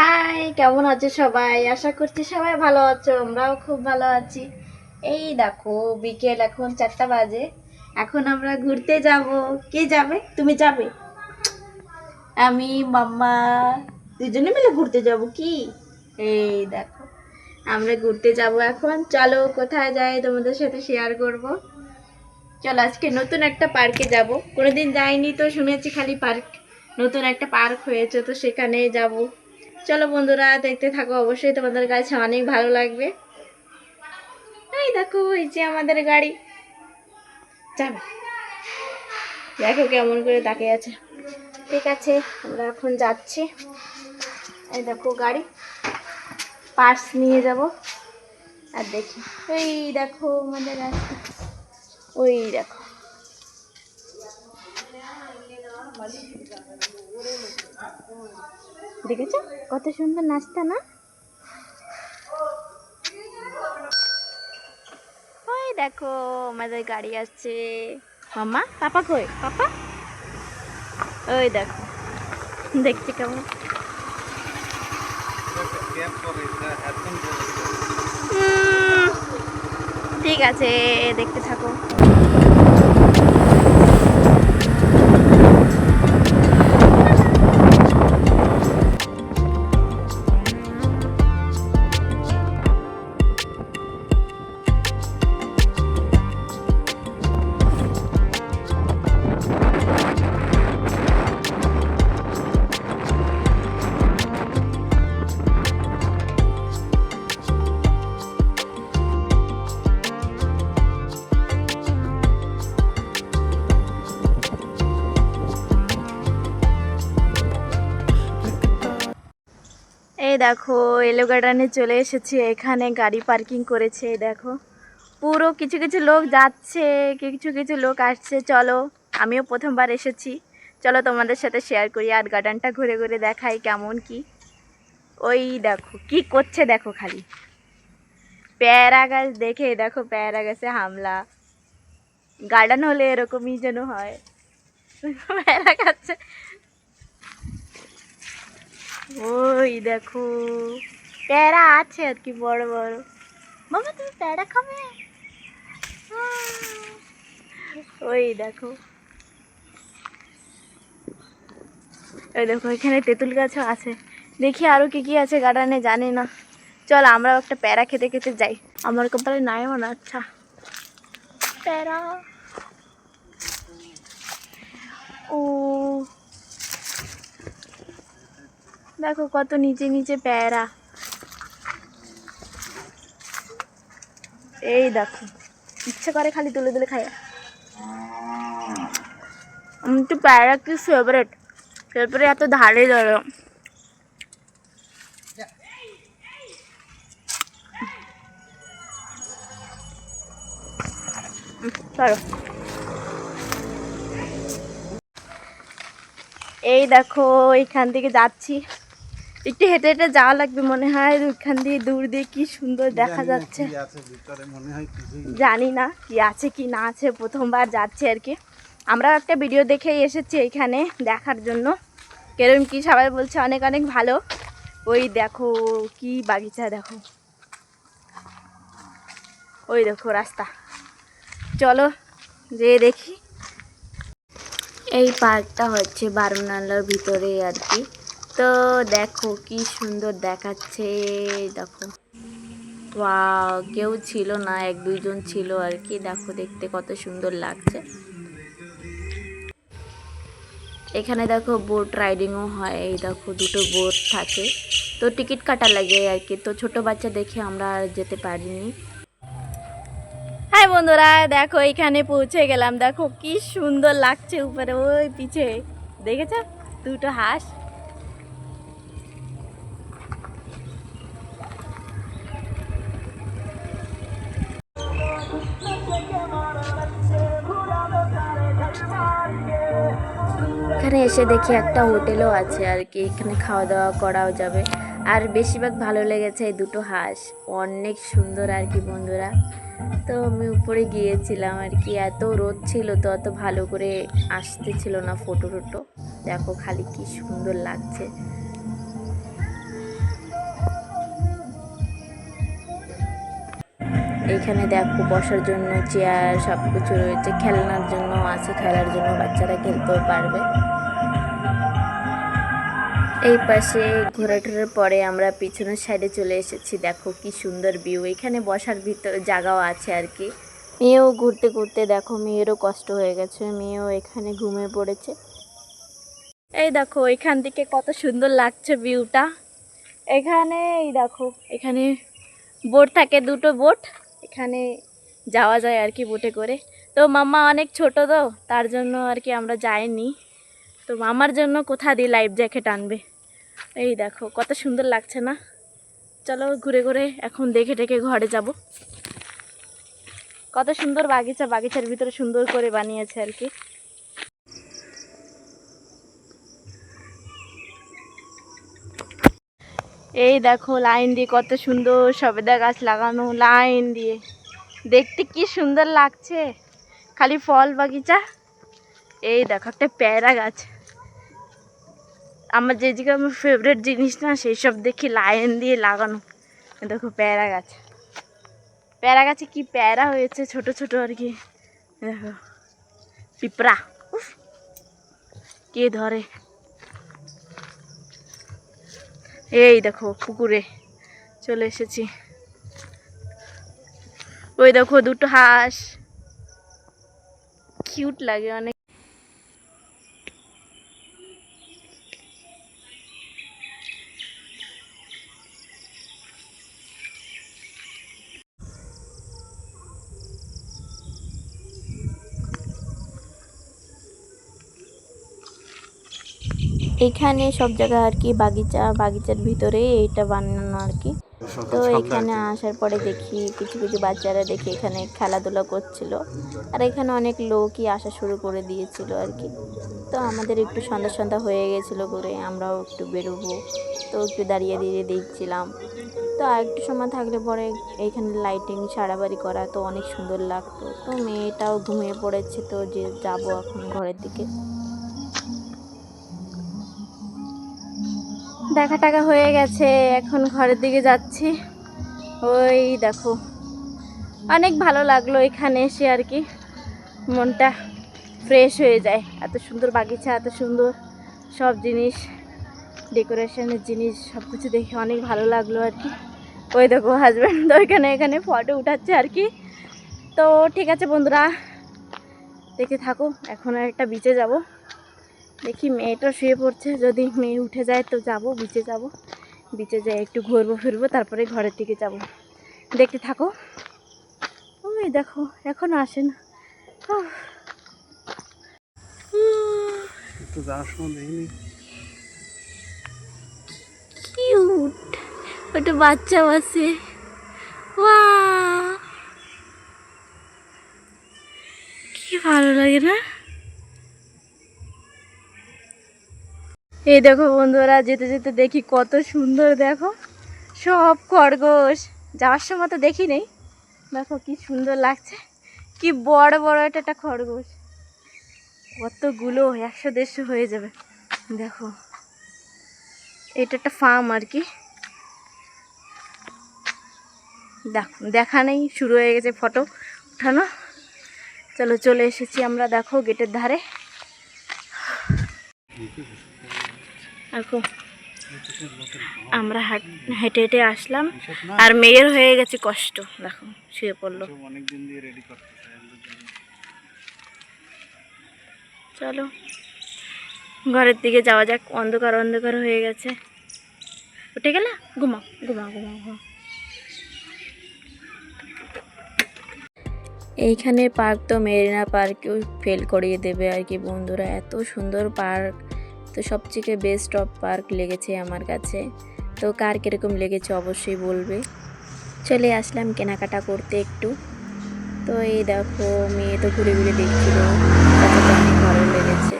High কেমন আছো সবাই? আশা করছি সবাই ভালো আছো, আমরাও খুব ভালো আছি। এই দেখো, বিকেল এখন চারটা বাজে, এখন আমরা ঘুরতে যাব। কে যাবে? তুমি যাবে? আমি, মাম্মা, দুজনে মিলে ঘুরতে যাব কি? এই দেখো, আমরা ঘুরতে যাব এখন। চলো, কোথায় যাই তোমাদের সাথে শেয়ার করব। চলো, আজকে নতুন একটা পার্কে যাব। কোনোদিন যাইনি তো, শুনেছি খালি পার্ক নতুন একটা পার্ক হয়েছে, তো সেখানে যাব। চলো বন্ধুরা, দেখতে থাকো। অবশ্যই তোমাদের কাছে অনেক ভালো লাগবে। এই দেখো, এই যে আমাদের গাড়ি। যাবে। দেখো কেমন করে তাকিয়ে আছে। ঠিক আছে, আমরা এখন যাচ্ছি। এই দেখো গাড়ি। পার্স নিয়ে যাব। আর দেখি। ওই দেখো আমাদের রাস্তা। ওই দেখো। দেখেছ? কত সুন্দর নাচটা, না? ওই দেখো, আমাদের গাড়ি আসছে। মামা, পাপা কই? পাপা? ওই দেখো, দেখছি কেমন। ঠিক আছে, দেখতে থাকো। দেখো এলো গার্ডেনে চলে এসেছি। এখানে গাড়ি পার্কিং করেছে দেখো। পুরো কিছু কিছু লোক যাচ্ছে, কিছু কিছু লোক আসছে। চলো, আমিও প্রথমবার এসেছি। চলো তোমাদের সাথে শেয়ার করি আর গার্ডেনটা ঘুরে ঘুরে দেখাই কেমন কি। ওই দেখো, কি করছে দেখো খালি। পেয়ারা গাছ দেখে দেখো পেয়ারা গাছে হামলা। গার্ডেন হলে এরকমই যেন হয়। পেয়ারা গাছে ওই দেখো। প্যারা আছে আর কি, বড় বড়। মামা, তুমি প্যারা খাবে? ওই দেখো। ওই দেখো, এখানে তেঁতুল গাছও আছে। দেখি আরও কি কি আছে গার্ডেনে জানি না। চল, আমরাও একটা প্যারা খেতে খেতে যাই। আমার কপালে নাইও না আচ্ছা। প্যারা। ও দেখো কত নিচে নিচে প্যারা। এই দেখো, ইচ্ছে করে খালি তুলে তুলে আমি তো প্যারা কি ফেভারেট তারপরে এত ধারে ধরো। এই দেখো এখান থেকে যাচ্ছি। একটু হেঁটে হেঁটে যাওয়া লাগবে মনে হয় ওইখান দিয়ে দূর দিয়ে কি সুন্দর দেখা যাচ্ছে। জানি না কি আছে কি না আছে প্রথমবার যাচ্ছে আর কি। আমরাও একটা ভিডিও দেখেই এসেছি এইখানে দেখার জন্য। কেরম কি সবাই বলছে অনেক অনেক ভালো। ওই দেখো কি বাগিচা দেখো। ওই দেখো রাস্তা। চলো যেয়ে দেখি। এই পার্কটা হচ্ছে বারুনালার ভিতরে আর কি। তো দেখো কি সুন্দর দেখাচ্ছে, দেখো। কেউ ছিল না, এক দুইজন ছিল আর কি। দেখো দেখতে কত সুন্দর লাগছে। এখানে দেখো বোট রাইডিংও হয়, এই দেখো দুটো বোট থাকে। তো টিকিট কাটা লাগে আর কি। তো ছোট বাচ্চা দেখে আমরা আর যেতে পারিনি। হাই বন্ধুরা, দেখো এখানে পৌঁছে গেলাম। দেখো কি সুন্দর লাগছে উপরে, ওই পিছে। দেখেছ? দুটো হাঁস। এখানে এসে দেখি একটা হোটেলও আছে আর কি। এখানে খাওয়া দাওয়া করাও যাবে। আর বেশিরভাগ ভালো লেগেছে এই দুটো হাঁস। অনেক সুন্দর আর কি বন্ধুরা। তো আমি উপরে গিয়েছিলাম আর কি। এত রোদ ছিল তো অত ভালো করে আসতে ছিল না ফটো টোটো। দেখো খালি কি সুন্দর লাগছে। এখানে দেখো বসার জন্য চেয়ার সব কিছু রয়েছে। খেলনার জন্য আছে, খেলার জন্য বাচ্চারা খেলতেও পারবে। এই পাশে ঘোরা টোরার পরে আমরা পিছনের সাইডে চলে এসেছি। দেখো কি সুন্দর ভিউ এখানে বসার ভিতর জায়গাও আছে আর কি। মেয়েও ঘুরতে ঘুরতে দেখো, মেয়েরও কষ্ট হয়ে গেছে। মেয়েও এখানে ঘুমিয়ে পড়েছে। এই দেখো, এখান থেকে কত সুন্দর লাগছে ভিউটা এখানে, এই দেখো, এখানে বোট থাকে, দুটো বোট এখানে যাওয়া যায় আর কি বোটে করে। তো মাম্মা অনেক ছোট তো, তার জন্য আর কি আমরা যাইনি। তো মামার জন্য কোথা দিয়ে লাইফ জ্যাকেট আনবে? এই দেখো, কত সুন্দর লাগছে না? চলো ঘুরে ঘুরে এখন দেখে টেকে ঘরে যাব। কত সুন্দর বাগিচা, বাগিচার ভিতরে সুন্দর করে বানিয়েছে আর কি। এই দেখো লাইন দিয়ে কত সুন্দর সবেদা গাছ লাগানো লাইন দিয়ে। দেখতে কি সুন্দর লাগছে? খালি ফল বাগিচা? এই দেখো, একটা প্যারা গাছ। আমার যেদিকে আমার ফেভারিট জিনিস না, সেই সব দেখি লাইন দিয়ে লাগানো। দেখো প্যারা গাছ। প্যারা গাছে কি প্যারা হয়েছে, ছোট ছোট আর কি। দেখো, পিঁপড়া। কে ধরে? এই দেখো, পুকুরে চলে এসেছি। ওই দেখো দুটো হাঁস। কিউট লাগে অনেক। এখানে সব জায়গায় আর কি বাগিচা বাগিচার ভিতরে এইটা বানানো আর কি। তো এখানে আসার পরে দেখি কিছু কিছু বাচ্চারা দেখি এখানে খেলাধুলা করছিল। আর এখানে অনেক লোকই আসা শুরু করে দিয়েছিল আর কি। তো আমাদের একটু সন্ধ্যা সন্ধ্যা হয়ে গেছিল করে আমরাও একটু বেরোবো। তো একটু দাঁড়িয়ে দাঁড়িয়ে দেখছিলাম। তো আর একটু সময় থাকলে পরে এইখানে লাইটিং সারাবাড়ি করা তো অনেক সুন্দর লাগতো। তো মেয়েটাও ঘুমিয়ে পড়েছে তো যে যাব এখন ঘরের দিকে। দেখা টাকা হয়ে গেছে, এখন ঘরের দিকে যাচ্ছি। ওই দেখো, অনেক ভালো লাগল এখানে এসে আর কি। মনটা ফ্রেশ হয়ে যায়, এত সুন্দর বাগিচা, এত সুন্দর সব জিনিস ডেকোরেশনের জিনিস সব কিছু দেখে অনেক ভালো লাগল আর কি। ওই দেখো হাজব্যান্ড তো এখানে এখানে ফটো উঠাচ্ছে আর কি। তো ঠিক আছে বন্ধুরা দেখে থাকো, এখন একটা বিচে যাব। দেখি মেয়েটা শুয়ে পড়ছে। যদি মেয়ে উঠে যায় তো যাব বিচে যাব। বিচে যাই একটু ঘুরবো ফিরবো তারপরে ঘরের দিকে যাব। দেখতে থাকো। ওই দেখো এখন আসে না। কিউট ওটা বাচ্চাও আছে। কি ভালো লাগে না? এই দেখো বন্ধুরা, যেতে যেতে দেখি কত সুন্দর, দেখো। সব খরগোশ। যাওয়ার সময় তো দেখি নেই। দেখো কি সুন্দর লাগছে। কি বড় বড় এটা একটা খরগোশ। কতগুলো, একশো, দেড়শো হয়ে যাবে। দেখো। এটা একটা ফার্ম আর কি। দেখ- দেখা নেই, শুরু হয়ে গেছে ফটো উঠানো চলো চলে এসেছি আমরা, দেখো গেটের ধারে। আমরা হাট- হেঁটে আসলাম। আর মেয়ের হয়ে গেছে কষ্ট। দেখো শুয়ে পড়ল। দিয়ে রেডি চলো ঘরের দিকে যাওয়া যাক। অন্ধকার অন্ধকার হয়ে গেছে। উঠে গেলা? ঘুমাও ঘুমাও ঘুমাও ঘুমাও। এইখানে পার্ক তো মেরিনা পার্কেও ফেল করিয়ে দেবে আর কি বন্ধুরা। এত সুন্দর পার্ক। তো সবথেকে বেস্ট অফ পার্ক লেগেছে আমার কাছে। তো কার কীরকম লেগেছে অবশ্যই বলবে। চলে আসলাম কেনাকাটা করতে একটু। তো এই দেখো, মেয়ে তো ঘুরে ঘুরে দেখছিল ভালো লেগেছে।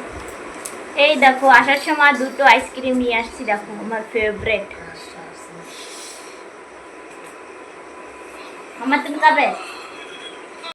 এই দেখো, আসার সময় দুটো আইসক্রিম নিয়ে আসছি, দেখো, আমার ফেভারেট আমার তুমি খাবে?